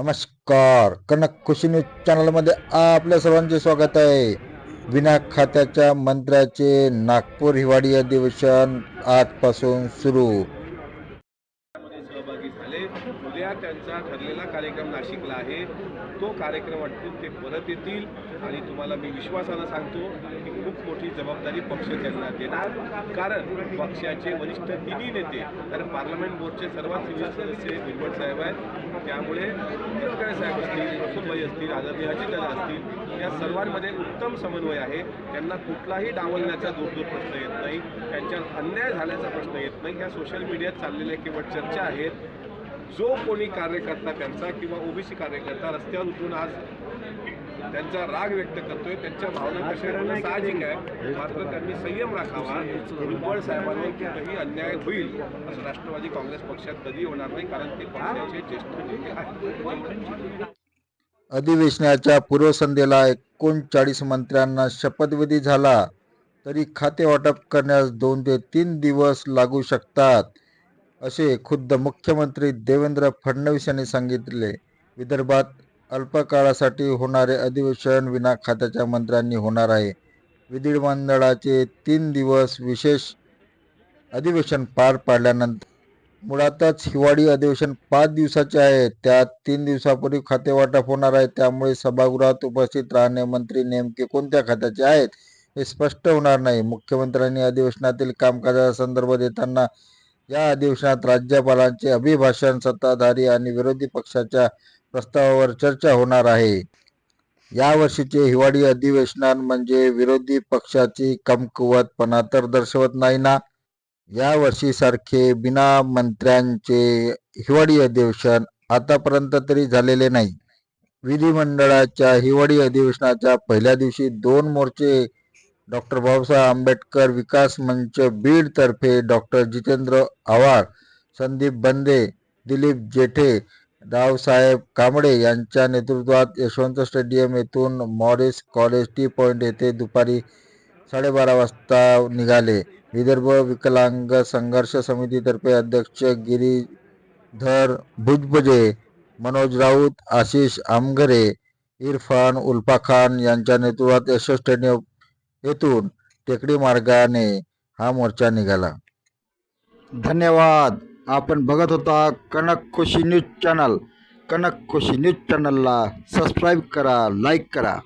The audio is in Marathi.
नमस्कार. कनक खुशी न्यूज चॅनलमध्ये आपल्या सर्वांचे स्वागत आहे. विना खात्याच्या मंत्र्याचे नागपूर हिवाळी अधिवेशन आजपासून सुरू. त्यांचा ठरलेला कार्यक्रम नाशिकला आहे. तो कार्यक्रम आटपून ते परत येतील आणि तुम्हाला मी विश्वासानं सांगतो की खूप मोठी जबाबदारी पक्ष त्यांना देणार. कारण पक्षाचे वरिष्ठ तिन्ही नेते कारण पार्लमेंट बोर्डचे सर्वात सिनियर सदस्य भुजबळ साहेब आहेत. त्यामुळे निलकंठे साहेब असतील सुबाई असतील आदरणीय अजितदादा असतील या सर्वांमध्ये उत्तम समन्वय आहे. त्यांना कुठलाही डावलण्याचा दूरदूर प्रश्न येत नाही. त्यांच्यावर अन्याय झाल्याचा प्रश्न येत नाही. या सोशल मीडियात चाललेल्या केवळ चर्चा आहेत. जो कोणी कार्यकर्ता त्यांचा किंवा ओबीसी कार्यकर्ता रस्त्यावर उठून आज त्यांचा राग व्यक्त करतोय त्यांच्या भावना कशा साहजिक आहे मात्र त्यांनी संयम राखावा. भुजबळ साहेबांवर कुठेही अन्याय होईल असं राष्ट्रवादी काँग्रेस पक्षात कधी होणार नाही कारण ते पक्षाचे ज्येष्ठ नेते आहेत. अधिवेशनाच्या पूर्वसंध्येला एकोणचाळीस मंत्र्यांना शपथविधी झाला. तरी खाते वाटप करण्यास दोन ते तीन दिवस लागू शकतात. असे खुद्द मुख्यमंत्री देवेंद्र फडणवीस यांनी सांगितले. विदर्भात अल्पकाळासाठी होणारे अधिवेशन विना खात्याच्या मंत्र्यांनी होणार आहे. विधिमंडळाचे तीन दिवस विशेष अधिवेशन पार पाडल्यानंतर मुळातच हिवाळी अधिवेशन पाच दिवसाचे आहे. त्यात तीन दिवसापूर्वी खाते वाटप होणार आहे. त्यामुळे सभागृहात उपस्थित राहणे मंत्री नेमके कोणत्या खात्याचे आहेत हे स्पष्ट होणार नाही. मुख्यमंत्र्यांनी अधिवेशनातील कामकाजाचा संदर्भ देताना या अधिवेशनात राज्यपालांचे अभिभाषण सत्ताधारी आणि विरोधी पक्षाच्या प्रस्तावावर चर्चा होणार आहे. यावर्षीचे हिवाळी अधिवेशनात म्हणजे विरोधी पक्षाची कमकुवतपणा तर दर्शवत नाही ना? यावर्षी सारखे बिना मंत्र्यांचे हिवाळी अधिवेशन आतापर्यंत तरी झालेले नाही. विधिमंडळाच्या हिवाळी अधिवेशनाच्या पहिल्या दिवशी दोन मोर्चे डॉक्टर बाबासाहेब आंबेडकर विकास मंच बीड तर्फे डॉक्टर जितेंद्र आव्हाड संदीप बंदे दिलीप जेठे रावसाहेब कांबळे यांच्या नेतृत्वात यशवंत स्टेडियम येथून मॉरिस कॉलेज टी पॉईंट येथे दुपारी साडेबारा वाजता निघाले. विदर्भ विकलांग संघर्ष समितीतर्फे अध्यक्ष गिरीधर भुजबजे मनोज राऊत आशिष आमघरे इरफान उल्फा खान यांच्या नेतृत्वात यशो स्टेडियम येथून टेकडी मार्गाने हा मोर्चा निघाला. धन्यवाद. आपण बघत होता Kanak Khushi news channel. Kanak Khushi news चॅनलला सबस्क्राईब करा लाईक करा.